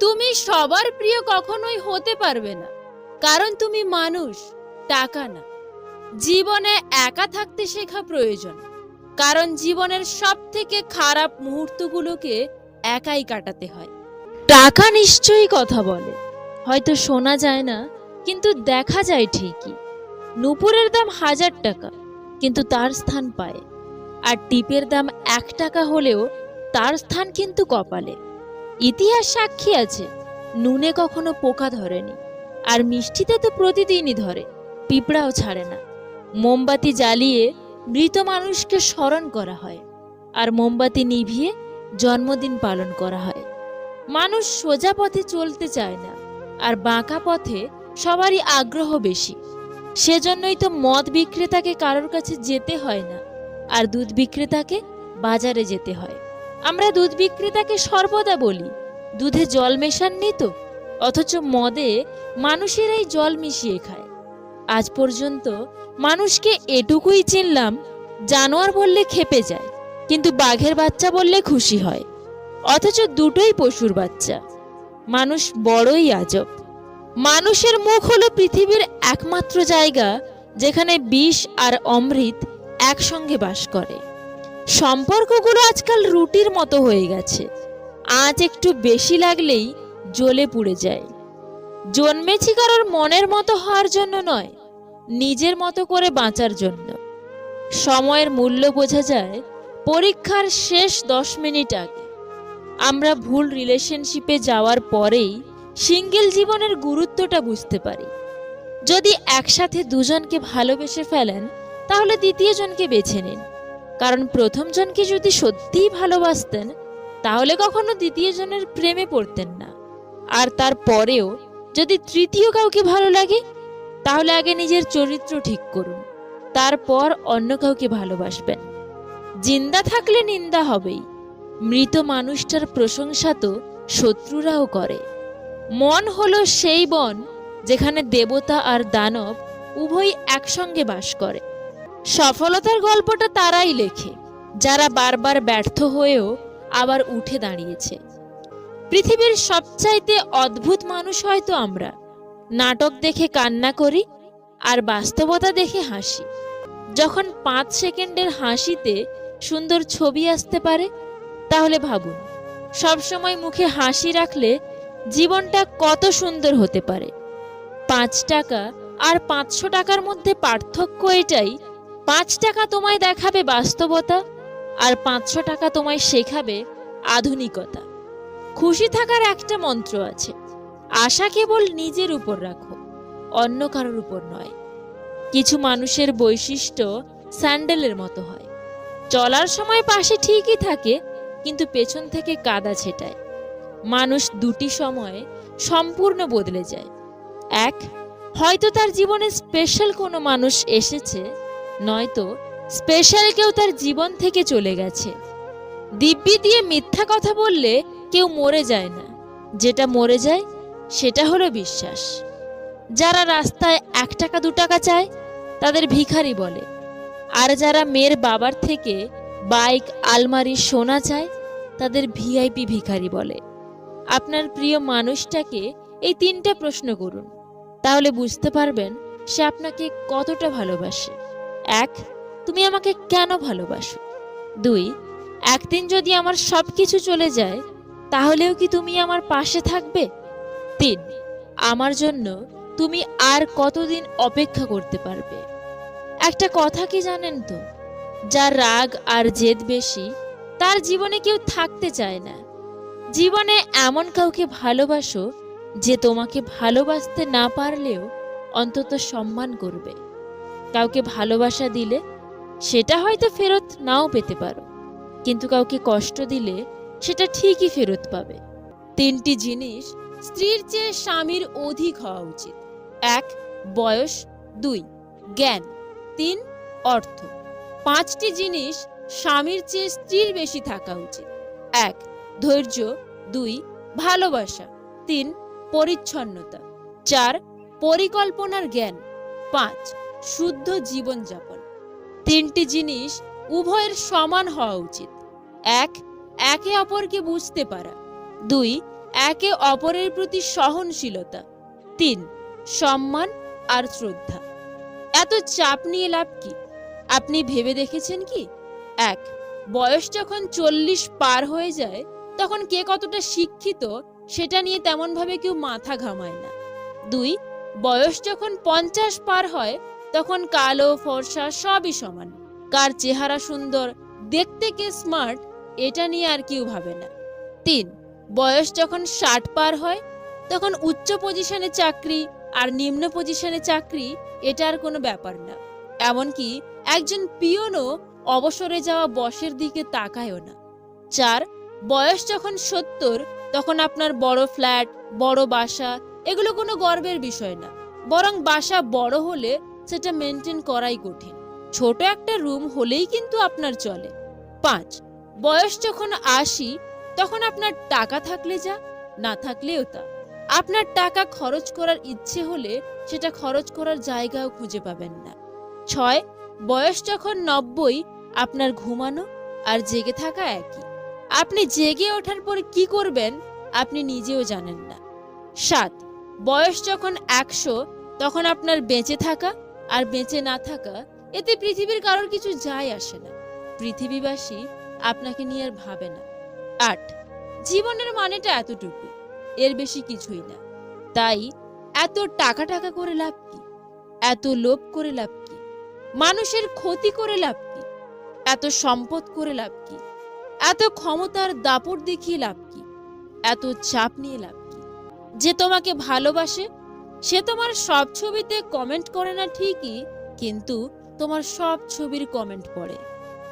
তুমি সবার প্রিয় কখনোই হতে পারবে না। কারণ তুমি মানুষ, টাকা না। জীবনে একা থাকতে শেখা প্রয়োজন। কারণ জীবনের সব থেকে খারাপ মুহূর্তগুলোকে একাই কাটাতে হয়। টাকা নিশ্চয়ই কথা বলে। হয়তো শোনা যায় না, কিন্তু দেখা যায় ঠিকই। নুপুরের দাম হাজার টাকা, কিন্তু তার স্থান পায়। আর টিপের দাম এক টাকা হলেও তার স্থান কিন্তু কপালে। ইতিহাস সাক্ষী আছে। নুনে কখনো পোকা ধরেনি। আর মিষ্টিতে তো প্রতিদিনই ধরে। পিঁপড়াও ছাড়ে না। মোমবাতি জ্বালিয়ে মৃত মানুষকে স্মরণ করা হয়। আর মোমবাতি নিভিয়ে জন্মদিন পালন করা হয়। মানুষ সোজা পথে চলতে চায় না। আর বাঁকা পথে সবারই আগ্রহ বেশি। সেজন্যই তো মদ বিক্রেতাকে কারোর কাছে যেতে হয় না। আর দুধ বিক্রেতাকে বাজারে যেতে হয়। আমরা দুধ বিক্রেতাকে সর্বদা বলি, দুধে জল মেশাননি তো, অথচ মদে মানুষেরাই জল মিশিয়ে খায়। আজ পর্যন্ত মানুষকে এটুকুই চিনলাম, জানোয়ার বললে খেপে যায়, কিন্তু বাঘের বাচ্চা বললে খুশি হয়, অথচ দুটোই পশুর বাচ্চা। মানুষ বড়ই আজব। মানুষের মুখ হলো পৃথিবীর একমাত্র জায়গা, যেখানে বিষ আর অমৃত একসঙ্গে বাস করে। সম্পর্কগুলো আজকাল রুটির মতো হয়ে গেছে। আজ একটু বেশি লাগলেই জ্বলে পুড়ে যায়। জন্মেছি কারোর মনের মতো হওয়ার জন্য নয়, নিজের মতো করে বাঁচার জন্য। সময়ের মূল্য বোঝা যায় পরীক্ষার শেষ দশ মিনিট আগে। আমরা ভুল রিলেশনশিপে যাওয়ার পরেই সিঙ্গেল জীবনের গুরুত্বটা বুঝতে পারি। যদি একসাথে দুজনকে ভালোবেসে ফেলেন, তাহলে দ্বিতীয় জনকে বেছে নিন। কারণ প্রথমজনকে যদি সত্যিই ভালোবাসতেন, তাহলে কখনো দ্বিতীয় জনের প্রেমে পড়তেন না। আর তারপরেও যদি তৃতীয় কাউকে ভালো লাগে, তাহলে আগে নিজের চরিত্র ঠিক করুন, তারপর অন্য কাউকে ভালোবাসবেন। জিন্দা থাকলে নিন্দা হবেই। মৃত মানুষটার প্রশংসা তো শত্রুরাও করে। মন হলো সেই বন যেখানে দেবতা আর দানব উভয় একসঙ্গে বাস করে। সফলতার গল্পটা তারাই লেখে, যারা বারবার ব্যর্থ হয়েও আবার উঠে দাঁড়িয়েছে। পৃথিবীর সবচাইতে অদ্ভুত মানুষ হয়তো আমরা। নাটক দেখে কান্না করি আর বাস্তবতা দেখে হাসি। যখন পাঁচ সেকেন্ডের হাসিতে সুন্দর ছবি আসতে পারে, তাহলে ভাবুন, সবসময় মুখে হাসি রাখলে জীবনটা কত সুন্দর হতে পারে। পাঁচ টাকা আর পাঁচশো টাকার মধ্যে পার্থক্য এটাই পাঁচ টাকা তোমায় দেখাবে বাস্তবতা আর পাঁচশো টাকা তোমায় শেখাবে আধুনিকতা। খুশি থাকার একটা মন্ত্র আছে, আশা কেবল নিজের উপর রাখো, অন্য কারোর উপর নয়। কিছু মানুষের বৈশিষ্ট্য স্যান্ডেলের মতো হয়। চলার সময় পাশে ঠিকই থাকে, কিন্তু পেছন থেকে কাদা ছেটায়। মানুষ দুটি সময়ে সম্পূর্ণ বদলে যায়। এক, হয়তো তার জীবনে স্পেশাল কোনো মানুষ এসেছে নয়তো স্পেশাল কেউ তার জীবন থেকে চলে গেছে। দিব্যি দিয়ে মিথ্যা কথা বললে কেউ মরে যায় না। যেটা মরে যায়, সেটা হলো বিশ্বাস। যারা রাস্তায় এক টাকা, দু টাকা চায়, তাদের ভিখারি বলে। আর যারা মেয়ের বাবার থেকে বাইক, আলমারি, সোনা চায়, তাদের ভিআইপি ভিখারি বলে। আপনার প্রিয় মানুষটাকে এই তিনটা প্রশ্ন করুন। তাহলে বুঝতে পারবেন সে আপনাকে কতটা ভালোবাসে। এক, তুমি আমাকে কেন ভালোবাসো? দুই, একদিন যদি আমার সব কিছু চলে যায়, তাহলেও কি তুমি আমার পাশে থাকবে? তিন, আমার জন্য তুমি আর কতদিন অপেক্ষা করতে পারবে? একটা কথা কি জানেন তো? যার রাগ আর জেদ বেশি, তার জীবনে কেউ থাকতে চায় না। জীবনে এমন কাউকে ভালোবাসো যে তোমাকে ভালোবাসতে না পারলেও অন্তত সম্মান করবে। কাউকে ভালোবাসা দিলে সেটা হয়তো ফেরত নাও পেতে পারো। কিন্তু কাউকে কষ্ট দিলে সেটা ঠিকই ফেরত পাবে। তিনটি জিনিস স্ত্রীর চেয়ে স্বামীর অধিক হওয়া উচিত। এক, বয়স। দুই, জ্ঞান। তিন, অর্থ। পাঁচটি জিনিস স্বামীর চেয়ে স্ত্রীর বেশি থাকা উচিত। এক, ধৈর্য। দুই, ভালোবাসা। তিন, পরিচ্ছন্নতা। চার, পরিকল্পনার জ্ঞান। পাঁচ শুদ্ধ জীবনযাপন। তিনটি জিনিস উভয়ের সমান হওয়া উচিত। এক, একে অপরকে বুঝতে পারা। দুই, একে অপরের প্রতি সহনশীলতা। তিন, সম্মান আর শ্রদ্ধা। এত চাপ নিয়ে লাভ কি? আপনি ভেবে দেখেছেন কি? এক, বয়স যখন চল্লিশ পার হয়ে যায়, তখন কে কতটা শিক্ষিত সেটা নিয়ে তেমনভাবে কেউ মাথা ঘামায় না। দুই, বয়স যখন পঞ্চাশ পার হয় তখন কালো, ফর্সা সবই সমান। কার চেহারা সুন্দর, দেখতে কে স্মার্ট এটা নিয়ে আর কেউ ভাবে না। তিন, বয়স যখন ষাট পার হয়, তখন উচ্চ পজিশনে চাকরি আর নিম্ন পজিশনে চাকরি, এটা আর কোনো ব্যাপার না। এমনকি একজন পিয়নও অবসরে যাওয়া বসের দিকে তাকায়ও না। চার, বয়স যখন সত্তর, তখন আপনার বড় ফ্ল্যাট বড় বাসা, এগুলো কোনো গর্বের বিষয় না। বরং বাসা বড় হলে সেটা মেনটেন করাই কঠিন। ছোট একটা রুম হলেই কিন্তু আপনার চলে। পাঁচ, বয়স যখন আশি, তখন আপনার টাকা থাকলে যা, না থাকলেও তা। আপনার টাকা খরচ করার ইচ্ছে হলে সেটা খরচ করার জায়গাও খুঁজে পাবেন না। ছয়, বয়স যখন নব্বই, আপনার ঘুমানো আর জেগে থাকা একই। আপনি জেগে ওঠার পর কি করবেন, আপনি নিজেও জানেন না। সাত, বয়স যখন একশো, তখন আপনার বেঁচে থাকা আর বেঁচে না থাকা, এতে পৃথিবীর কারোর কিছু যায় আসে না। পৃথিবীবাসী আপনাকে নিয়ে আর ভাবে না। আট, জীবনের মানেটা এতটুকু, এর বেশি কিছুই না। তাই, এত টাকা টাকা করে লাভ কি? এত লোভ করে লাভ কি? মানুষের ক্ষতি করে লাভ কি? এত সম্পদ করে লাভ কি? এত ক্ষমতার দাপট দেখিয়ে লাভ কি? এত চাপ নিয়ে লাভ কি? যে তোমাকে ভালোবাসে সে তোমার সব ছবিতে কমেন্ট করে না ঠিকই, কিন্তু তোমার সব ছবির কমেন্ট পড়ে।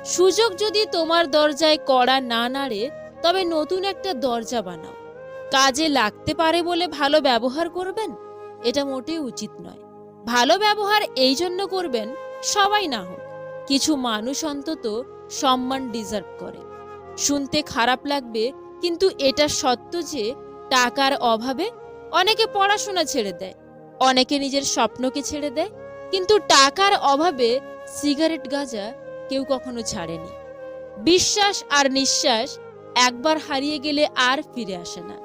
সুযোগ যদি তোমার দরজায় কড়া না নাড়ে, তবে নতুন একটা দরজা বানাও। কাজে লাগতে পারে বলে ভালো ব্যবহার করবেন? এটা মোটেই উচিত নয়। ভালো ব্যবহার এই জন্য করবেন, সবাই না হোক, কিছু মানুষ অন্তত সম্মান ডিজার্ভ করে। শুনতে খারাপ লাগবে, কিন্তু এটা সত্য যে টাকার অভাবে অনেকে পড়াশোনা ছেড়ে দেয়, অনেকে নিজের স্বপ্নকে ছেড়ে দেয়, কিন্তু টাকার অভাবে সিগারেট গাঁজা কেউ কখনো ছাড়েনি। বিশ্বাস আর নিঃশ্বাস একবার হারিয়ে গেলে আর ফিরে আসে না।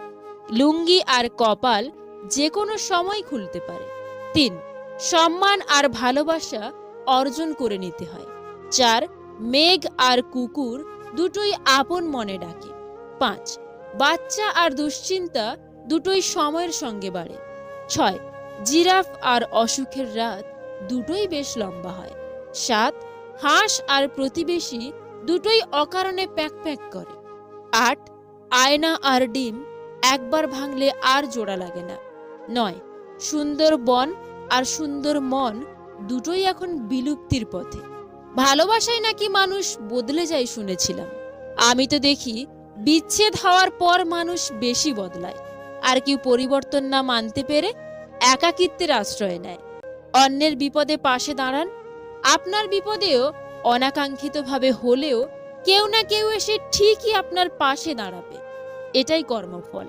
লুঙ্গি আর কপাল যে কোনো সময় খুলতে পারে। তিন, সম্মান আর ভালোবাসা অর্জন করে নিতে হয়। চার, মেঘ আর কুকুর দুটোই আপন মনে ডাকে। পাঁচ, বাচ্চা আর দুশ্চিন্তা দুটোই সময়ের সঙ্গে বাড়ে। ছয়, জিরাফ আর অসুখের রাত দুটোই বেশ লম্বা হয়। সাত, হাঁস আর প্রতিবেশী দুটোই অকারণে প্যাক প্যাক করে। আট, আয়না আর ডিম একবার ভাঙলে আর জোড়া লাগে না। নয়, সুন্দর বন আর সুন্দর মন দুটোই এখন বিলুপ্তির পথে। ভালোবাসায় নাকি মানুষ বদলে যায় শুনেছিলাম। আমি তো দেখি বিচ্ছেদ হওয়ার পর মানুষ বেশি বদলায়। আর কেউ পরিবর্তন না মানতে পেরে একাকিত্বের আশ্রয় নেয়। অন্যের বিপদে পাশে দাঁড়ান, আপনার বিপদেও অনাকাঙ্ক্ষিতভাবে হলেও কেউ না কেউ এসে ঠিকই আপনার পাশে দাঁড়াবে। এটাই কর্মফল।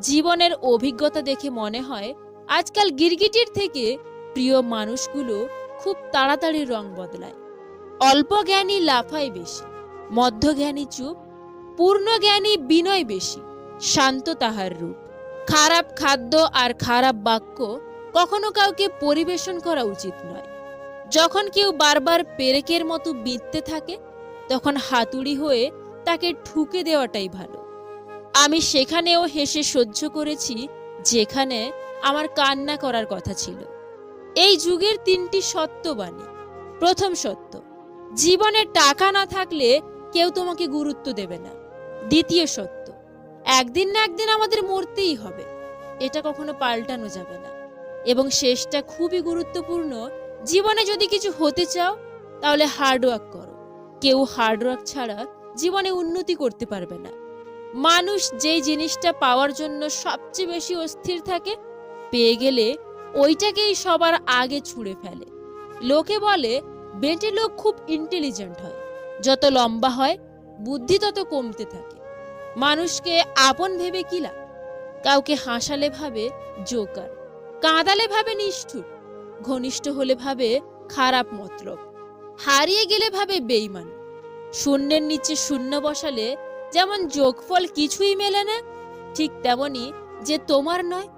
জীবনের অভিজ্ঞতা দেখে মনে হয়, আজকাল গিরগিটির থেকে প্রিয় মানুষগুলো খুব তাড়াতাড়ি রং বদলায়। অল্প জ্ঞানী লাফায় বেশি, মধ্যজ্ঞানী চুপ পূর্ণ জ্ঞানী বিনয় বেশি, শান্ত তাহার রূপ। খারাপ খাদ্য আর খারাপ বাক্য কখনো কাউকে পরিবেশন করা উচিত নয়। যখন কেউ বারবার পেরেকের মতো বিঁধতে থাকে, তখন হাতুড়ি হয়ে তাকে ঠুকে দেওয়াটাই ভালো। আমি সেখানেও হেসে সহ্য করেছি যেখানে আমার কান্না করার কথা ছিল। এই যুগের তিনটি সত্যবাণী প্রথম সত্য, জীবনে টাকা না থাকলে কেউ তোমাকে গুরুত্ব দেবে না। দ্বিতীয় সত্য একদিন না একদিন আমাদের মরতেই হবে। এটা কখনো পাল্টানো যাবে না। এবং শেষটা খুবই গুরুত্বপূর্ণ, জীবনে যদি কিছু হতে চাও, তাহলে হার্ডওয়ার্ক করো। কেউ হার্ডওয়ার্ক ছাড়া জীবনে উন্নতি করতে পারবে না। মানুষ যেই জিনিসটা পাওয়ার জন্য সবচেয়ে বেশি অস্থির থাকে, পেয়ে গেলে ওইটাকেই সবার আগে ছুঁড়ে ফেলে। লোকে বলে, বেটে লোক খুব ইন্টেলিজেন্ট হয়। যত লম্বা হয়, বুদ্ধি তত কমতে থাকে। মানুষকে আপন ভেবে কি লাভ? কাউকে হাসালে ভাবে জোকার, কাঁদালে ভাবে নিষ্ঠুর, ঘনিষ্ঠ হলে ভাবে খারাপ মতলব, হারিয়ে গেলে ভাবে বেইমান শূন্যের নিচে শূন্য বসালে যেমন যোগফল কিছুই মেলে না, ঠিক তেমনি যে তোমার নয়,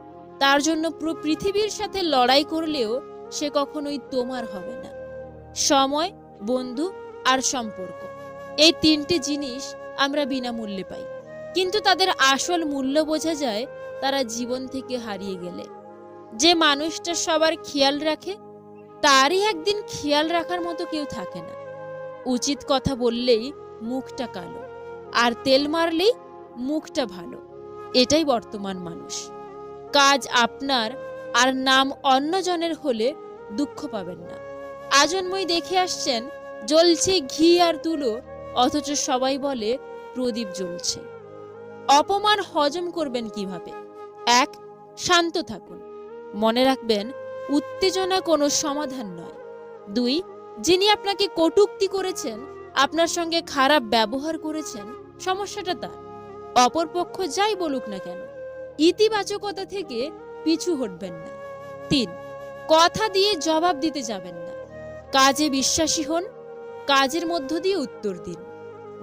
তার জন্য পুরো পৃথিবীর সাথে লড়াই করলেও সে কখনোই তোমার হবে না। সময়, বন্ধু আর সম্পর্ক, এই তিনটে জিনিস আমরা বিনামূল্যে পাই। কিন্তু তাদের আসল মূল্য বোঝা যায় তারা জীবন থেকে হারিয়ে গেলে। যে মানুষটা সবার খেয়াল রাখে, তারই একদিন খেয়াল রাখার মতো কেউ থাকে না। উচিত কথা বললেই মুখটা কালো, আর তেল মারলেই মুখটা ভালো। এটাই বর্তমান মানুষ। কাজ আপনার, আর নাম অন্যজনের হলে দুঃখ পাবেন না। আজন্মই দেখে আসছেন, জ্বলছে ঘি আর তুলো, অথচ সবাই বলে প্রদীপ জ্বলছে। অপমান হজম করবেন কীভাবে? এক, শান্ত থাকুন। মনে রাখবেন, উত্তেজনা কোনো সমাধান নয়। দুই, যিনি আপনাকে কটূক্তি করেছেন, আপনার সঙ্গে খারাপ ব্যবহার করেছেন, সমস্যাটা তার। অপরপক্ষ যাই বলুক না কেন, ইতিবাচকতা থেকে পিছু হটবেন না। তিন, কথা দিয়ে জবাব দিতে যাবেন না। কাজে বিশ্বাসী হন, কাজের মধ্য দিয়ে উত্তর দিন।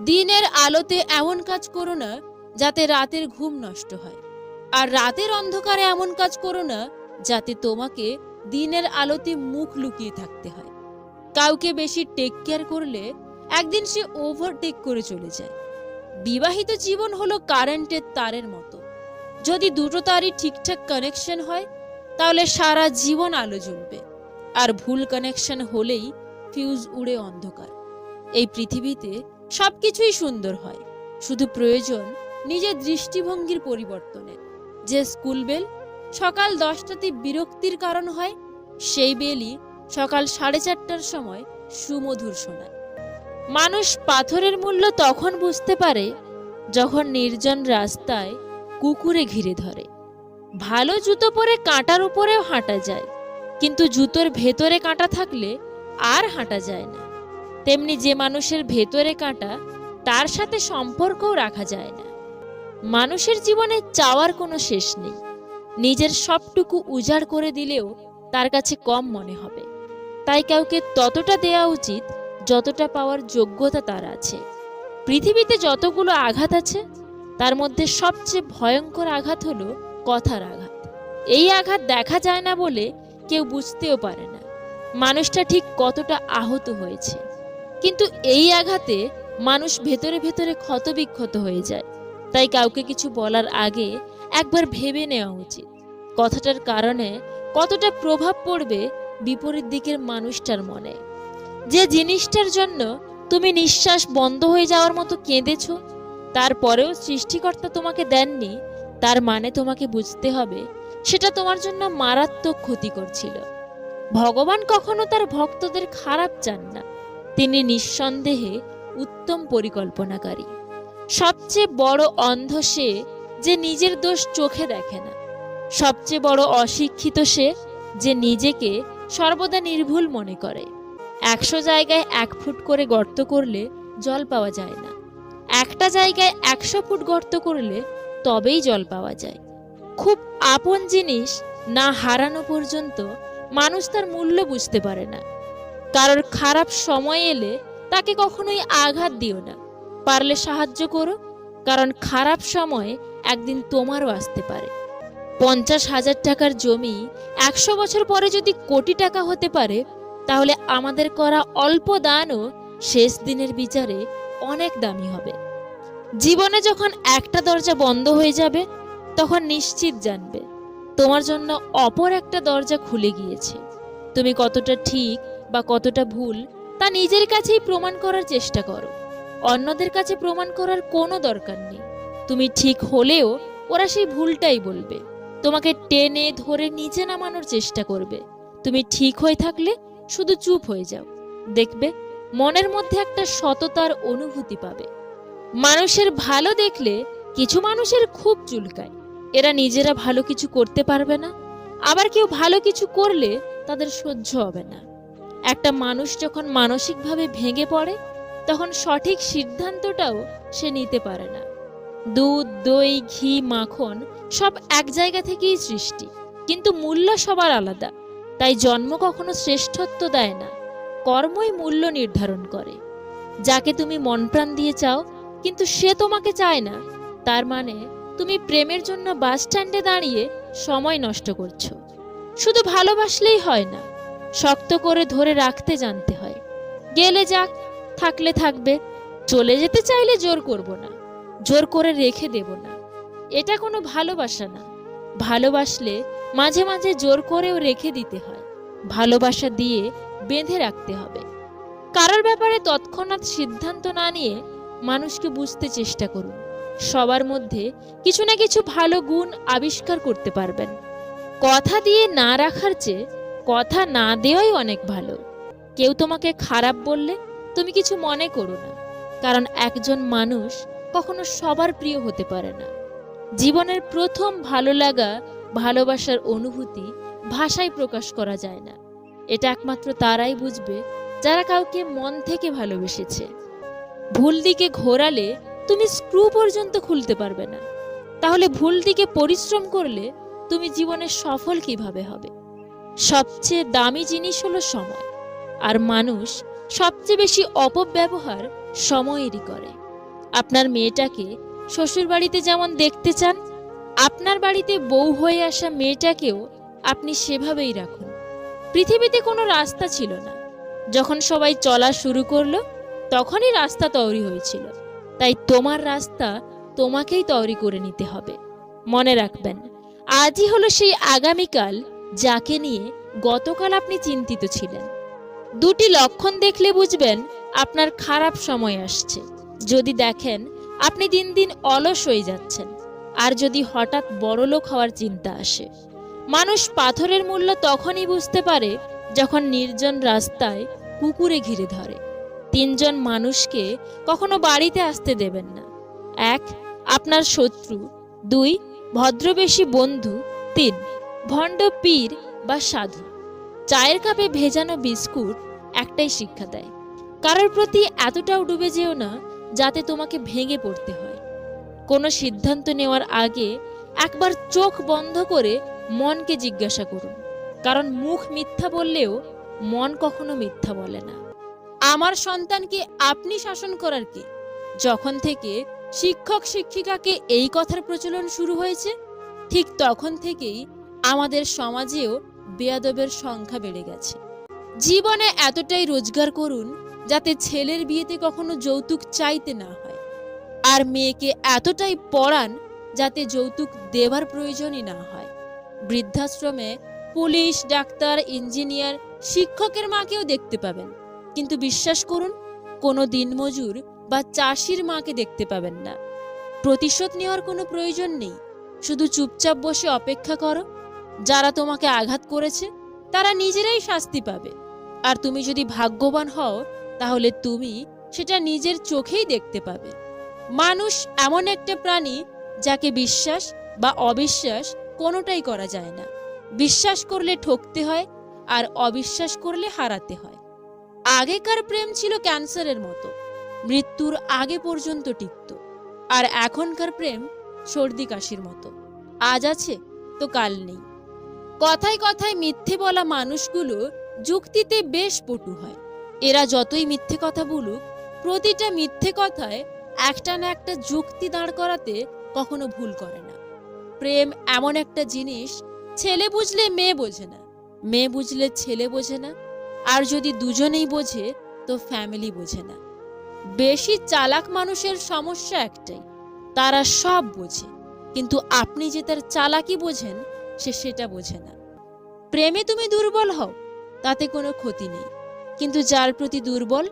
দিনের আলোতে এমন কাজ করো না যাতে রাতের ঘুম নষ্ট হয়। আর রাতের অন্ধকারে এমন কাজ করো না, যাতে তোমাকে দিনের আলোতে মুখ লুকিয়ে থাকতে হয়। কাউকে বেশি টেক কেয়ার করলে একদিন সে ওভারটেক করে চলে যায়। বিবাহিত জীবন হলো কারেন্টের তারের মতো। যদি দুটো তারই ঠিকঠাক কানেকশন হয়, তাহলে সারা জীবন আলো জ্বলবে। আর ভুল কানেকশন হলেই ফিউজ উড়ে অন্ধকার। এই পৃথিবীতে সবকিছুই সুন্দর হয়। শুধু প্রয়োজন নিজের দৃষ্টিভঙ্গির পরিবর্তনের যে স্কুল বেল সকাল দশটাতে বিরক্তির কারণ হয়, সেই বেলই সকাল সাড়ে চারটার সময় সুমধুর শোনায়। মানুষ পাথরের মূল্য তখন বুঝতে পারে যখন নির্জন রাস্তায় কুকুরে ঘিরে ধরে। ভালো জুতো পরে কাঁটার উপরেও হাঁটা যায়, কিন্তু জুতোর ভেতরে কাঁটা থাকলে আর হাঁটা যায় না। তেমনি যে মানুষের ভেতরে কাঁটা, তার সাথে সম্পর্কও রাখা যায় না। মানুষের জীবনে চাওয়ার কোনো শেষ নেই। নিজের সবটুকু উজাড় করে দিলেও তার কাছে কম মনে হবে। তাই কাউকে ততটা দেওয়া উচিত যতটা পাওয়ার যোগ্যতা তার আছে। পৃথিবীতে যতগুলো আঘাত আছে, তার মধ্যে সবচেয়ে ভয়ঙ্কর আঘাত হলো কথার আঘাত। এই আঘাত দেখা যায় না বলে কেউ বুঝতেও পারে না। মানুষটা ঠিক কতটা আহত হয়েছে। কিন্তু এই আঘাতে মানুষ ভেতরে ভেতরে ক্ষতবিক্ষত হয়ে যায়। তাই কাউকে কিছু বলার আগে একবার ভেবে নেওয়া উচিত। কথাটার কারণে কতটা প্রভাব পড়বে বিপরীত দিকের মানুষটার মনে। যে জিনিসটার জন্য তুমি নিঃশ্বাস বন্ধ হয়ে যাওয়ার মতো কেঁদেছ তারপরেও সৃষ্টিকর্তা তোমাকে দেননি, তার মানে তোমাকে বুঝতে হবে, সেটা তোমার জন্য মারাত্মক ক্ষতি করছিল ভগবান কখনো তার ভক্তদের খারাপ চান না। তিনি নিঃসন্দেহে উত্তম পরিকল্পনাকারী। সবচেয়ে বড় অন্ধ সে যে নিজের দোষ চোখে দেখে না। সবচেয়ে বড় অশিক্ষিত সে যে নিজেকে সর্বদা নির্ভুল মনে করে। একশো জায়গায় এক ফুট করে গর্ত করলে জল পাওয়া যায় না। একটা জায়গায় একশো ফুট গর্ত করলে তবেই জল পাওয়া যায়। খুব আপন জিনিস না হারানো পর্যন্ত মানুষ তার মূল্য বুঝতে পারে না। কারোর খারাপ সময় এলে তাকে কখনোই আঘাত দিও না। পারলে সাহায্য করো, কারণ খারাপ সময় একদিন তোমারও আসতে পারে। পঞ্চাশ হাজার টাকার জমি একশো বছর পরে যদি কোটি টাকা হতে পারে, তাহলে আমাদের করা অল্প দানও শেষ দিনের বিচারে অনেক দামি হবে। জীবনে যখন একটা দরজা বন্ধ হয়ে যাবে, তখন নিশ্চিত জানবে, তোমার জন্য অপর একটা দরজা খুলে গিয়েছে। তুমি কতটা ঠিক বা কতটা ভুল, তা নিজের কাছেই প্রমাণ করার চেষ্টা করো। অন্যদের কাছে প্রমাণ করার কোনো দরকার নেই। তুমি ঠিক হলেও ওরা সেই ভুলটাই বলবে। তোমাকে টেনে ধরে নিচে নামানোর চেষ্টা করবে। তুমি ঠিক হয়ে থাকলে শুধু চুপ হয়ে যাও। দেখবে মনের মধ্যে একটা সততার অনুভূতি পাবে। মানুষের ভালো দেখলে কিছু মানুষের খুব চুলকায়। এরা নিজেরা ভালো কিছু করতে পারবে না। আবার কেউ ভালো কিছু করলে তাদের সহ্য হবে না। একটা মানুষ যখন মানসিকভাবে ভেঙে পড়ে তখন সঠিক সিদ্ধান্তটাও সে নিতে পারে না। দুধ, দই, ঘি, মাখন সব এক জায়গা থেকেই সৃষ্টি, কিন্তু মূল্য সবার আলাদা, তাই জন্ম কখনো শ্রেষ্ঠত্ব দেয় না, কর্মই মূল্য নির্ধারণ করে। যাকে তুমি মন প্রাণ দিয়ে চাও, কিন্তু সে তোমাকে চায় না, তার মানে তুমি প্রেমের জন্য বাস স্ট্যান্ডে দাঁড়িয়ে সময় নষ্ট করছ। শুধু ভালোবাসলেই হয় না, শক্ত করে ধরে রাখতে জানতে হয়। গেলে যাক থাকলে থাকবে, চলে যেতে চাইলে জোর করব না, জোর করে রেখে দেব না। এটা কোনো ভালোবাসা না। ভালোবাসলে মাঝে মাঝে জোর করেও রেখে দিতে হয়। ভালোবাসা দিয়ে বেঁধে রাখতে হবে। কারোর ব্যাপারে তৎক্ষণাৎ সিদ্ধান্ত না নিয়ে মানুষকে বুঝতে চেষ্টা করুন। সবার মধ্যে কিছু না কিছু ভালো গুণ আবিষ্কার করতে পারবেন। কথা দিয়ে না রাখার চেয়ে কথা না দেওয়াই অনেক ভালো। কেউ তোমাকে খারাপ বললে তুমি কিছু মনে করো না, কারণ একজন মানুষ কখনো সবার প্রিয় হতে পারে না। জীবনের প্রথম ভালো লাগা, ভালোবাসার অনুভূতি ভাষায় প্রকাশ করা যায় না। এটা একমাত্র তারাই বুঝবে, যারা কাউকে মন থেকে ভালোবেসেছে। ভুল দিকে ঘোরালে তুমি স্ক্রু পর্যন্ত খুলতে পারবে না। তাহলে ভুল দিকে পরিশ্রম করলে তুমি জীবনে সফল কীভাবে হবে? সবচেয়ে দামি জিনিস হলো সময়। আর মানুষ সবচেয়ে বেশি অপব্যবহার সময়েরই করে। আপনার মেয়েটাকে শ্বশুর বাড়িতে যেমন দেখতে চান, আপনার বাড়িতে বউ হয়ে আসা মেয়েটাকেও আপনি সেভাবেই রাখুন। পৃথিবীতে কোনো রাস্তা ছিল না। যখন সবাই চলা শুরু করল, তখনই রাস্তা তৈরি হয়েছিল। তাই তোমার রাস্তা তোমাকেই তৈরি করে নিতে হবে। মনে রাখবেন, আজই হলো সেই আগামীকাল যাকে নিয়ে গতকাল আপনি চিন্তিত ছিলেন। দুটি লক্ষণ দেখলে বুঝবেন আপনার খারাপ সময় আসছে। যদি দেখেন, আপনি দিন দিন অলস হয়ে যাচ্ছেন। আর যদি হঠাৎ বড়লোক হওয়ার চিন্তা আসে। মানুষ পাথরের মূল্য তখনই বুঝতে পারে যখন নির্জন রাস্তায় কুকুরে ঘিরে ধরে। তিনজন মানুষকে কখনো বাড়িতে আসতে দেবেন না। এক, আপনার শত্রু। দুই, ভদ্রবেশী বন্ধু। তিন, ভণ্ড পীর বা সাধু। চায়ের কাপে ভেজানো বিস্কুট একটাই শিক্ষা দেয়। কারোর প্রতি এতটাও ডুবে যেও না যাতে তোমাকে ভেঙে পড়তে হয়। কোনো সিদ্ধান্ত নেওয়ার আগে একবার চোখ বন্ধ করে মনকে জিজ্ঞাসা করুন। কারণ মুখ মিথ্যা বললেও মন কখনো মিথ্যা বলে না। আমার সন্তানকে আপনি শাসন করার কে? যখন থেকে শিক্ষক শিক্ষিকাকে এই কথার প্রচলন শুরু হয়েছে, ঠিক তখন থেকেই আমাদের সমাজেও বেয়াদবের সংখ্যা বেড়ে গেছে। জীবনে এতটাই রোজগার করুন যাতে ছেলের বিয়েতে কখনো যৌতুক চাইতে না হয়। আর মেয়েকে এতটাই পড়ান যাতে যৌতুক দেবার প্রয়োজনই না হয়। বৃদ্ধাশ্রমে পুলিশ, ডাক্তার, ইঞ্জিনিয়ার, শিক্ষকের মাকেও দেখতে পাবেন। কিন্তু বিশ্বাস করুন, কোনো দিনমজুর বা চাষির মাকে দেখতে পাবেন না। প্রতিশোধ নেওয়ার কোনো প্রয়োজন নেই। শুধু চুপচাপ বসে অপেক্ষা করো। যারা তোমাকে আঘাত করেছে, তারা নিজেরাই শাস্তি পাবে। আর তুমি যদি ভাগ্যবান হও, তাহলে তুমি সেটা নিজের চোখেই দেখতে পাবে। মানুষ এমন একটা প্রাণী যাকে বিশ্বাস বা অবিশ্বাস কোনোটাই করা যায় না। বিশ্বাস করলে ঠকতে হয় আর অবিশ্বাস করলে হারাতে হয়। আগেকার প্রেম ছিল ক্যান্সারের মতো। মৃত্যুর আগে পর্যন্ত টিকত। আর এখনকার প্রেম সর্দি কাশির মতো। আজ আছে, তো কাল নেই। কথায় কথায় মিথ্যে বলা মানুষগুলো যুক্তিতে বেশ পটু হয়। এরা যতই মিথ্যে কথা বলুক, প্রতিটা মিথ্যে কথায় একটা না একটা যুক্তি দাঁড় করাতে কখনো ভুল করে না। প্রেম এমন একটা জিনিস, ছেলে বুঝলে মেয়ে বোঝে না। মেয়ে বুঝলে ছেলে বোঝে না। আর যদি দুজনেই বোঝে, তো ফ্যামিলি বোঝে না। বেশি চালাক মানুষের সমস্যা একটাই, তারা সব বোঝে। কিন্তু আপনি যে তার চালাকি বোঝেন, সে সেটা বোঝে না। প্রেমে তুমি দুর্বল হও। তাতে কোনো ক্ষতি নেই। কিন্তু যার প্রতি দুর্বল,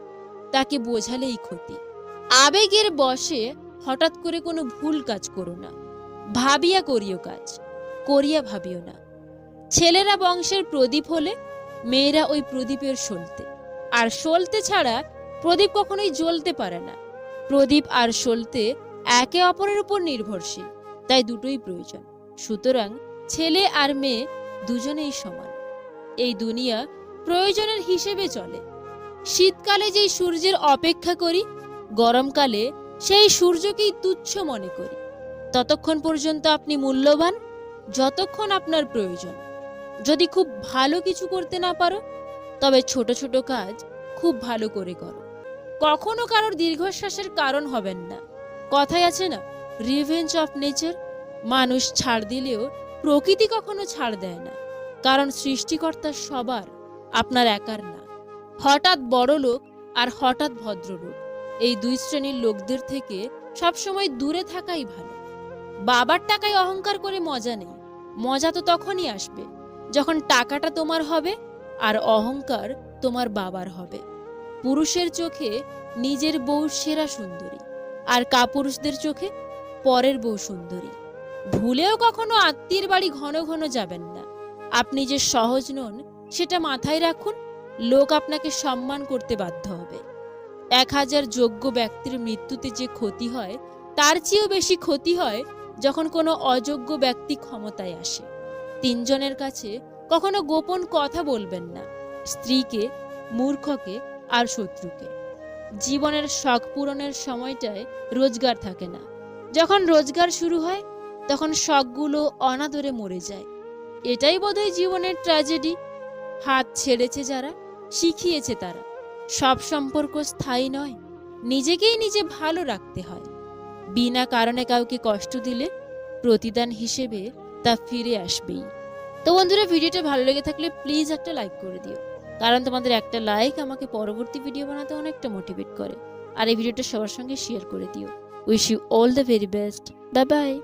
তাকে বোঝালেই ক্ষতি। আবেগের বশে হঠাৎ করে কোনো ভুল কাজ করো না। ভাবিয়া করিও কাজ, করিয়া ভাবিও না। ছেলেরা বংশের প্রদীপ হলে মেয়েরা ওই প্রদীপের সলতে। আর সলতে ছাড়া প্রদীপ কখনোই জ্বলতে পারে না। প্রদীপ আর সলতে একে অপরের উপর নির্ভরশীল, তাই দুটোই প্রয়োজন। সুতরাং ছেলে আর মেয়ে দুজনেই সমান। এই দুনিয়া প্রয়োজনের হিসেবে চলে। শীতকালে যেই সূর্যের অপেক্ষা করি, গরমকালে সেই সূর্যকেই তুচ্ছ মনে করি। ততক্ষণ পর্যন্ত আপনি মূল্যবান, যতক্ষণ আপনার প্রয়োজন। যদি খুব ভালো কিছু করতে না পারো, তবে ছোট ছোট কাজ খুব ভালো করে করো। কখনো কারোর দীর্ঘশ্বাসের কারণ হবেন না। কথায় আছে না রিভেঞ্জ অফ নেচার মানুষ ছাড় দিলেও প্রকৃতি কখনো ছাড় দেয় না। কারণ সৃষ্টিকর্তা সবার আপনার একার না। হঠাৎ বড় লোক আর হঠাৎ ভদ্রলোক। এই দুই শ্রেণির লোকদের থেকে সবসময় দূরে থাকাই ভালো। বাবার টাকায় অহংকার করে মজা নেই। মজা তো তখনই আসবে যখন টাকাটা তোমার হবে আর অহংকার তোমার বাবার হবে। পুরুষের চোখে নিজের বউ সেরা সুন্দরী আর কাপুরুষদের চোখে পরের বউ সুন্দরী। ভুলেও কখনো আত্মীয়ের বাড়ি ঘন ঘন যাবেন না। আপনি যে সহজ নন সেটা মাথায় রাখুন, লোক আপনাকে সম্মান করতে বাধ্য হবে। এক হাজার যোগ্য ব্যক্তির মৃত্যুতে যে ক্ষতি হয়, তার চেয়েও বেশি ক্ষতি হয় যখন কোনো অযোগ্য ব্যক্তি ক্ষমতায় আসে। তিনজনের কাছে কখনো গোপন কথা বলবেন না, স্ত্রীকে, মূর্খকে আর শত্রুকে। জীবনের শখ পূরণের সময়টায় রোজগার থাকে না। যখন রোজগার শুরু হয়, তখন শখগুলো অনাদরে মরে যায়। এটাই বোধহয় জীবনের ট্র্যাজেডি হাত ছেড়েছে যারা, শিখিয়েছে তারা। সব সম্পর্ক স্থায়ী নয়, নিজেকেই নিজে ভালো রাখতে হয়। বিনা কারণে কাউকে কষ্ট দিলে প্রতিদান হিসেবে তা ফিরে আসবেই। তো বন্ধুরা, ভিডিওটা ভালো লেগে থাকলে প্লিজ একটা লাইক করে দিও। কারণ তোমাদের একটা লাইক আমাকে পরবর্তী ভিডিও বানাতে অনেকটা মোটিভেট করে। আর এই ভিডিওটা সবার সঙ্গে শেয়ার করে দিও। Wish you all the very best. Bye bye.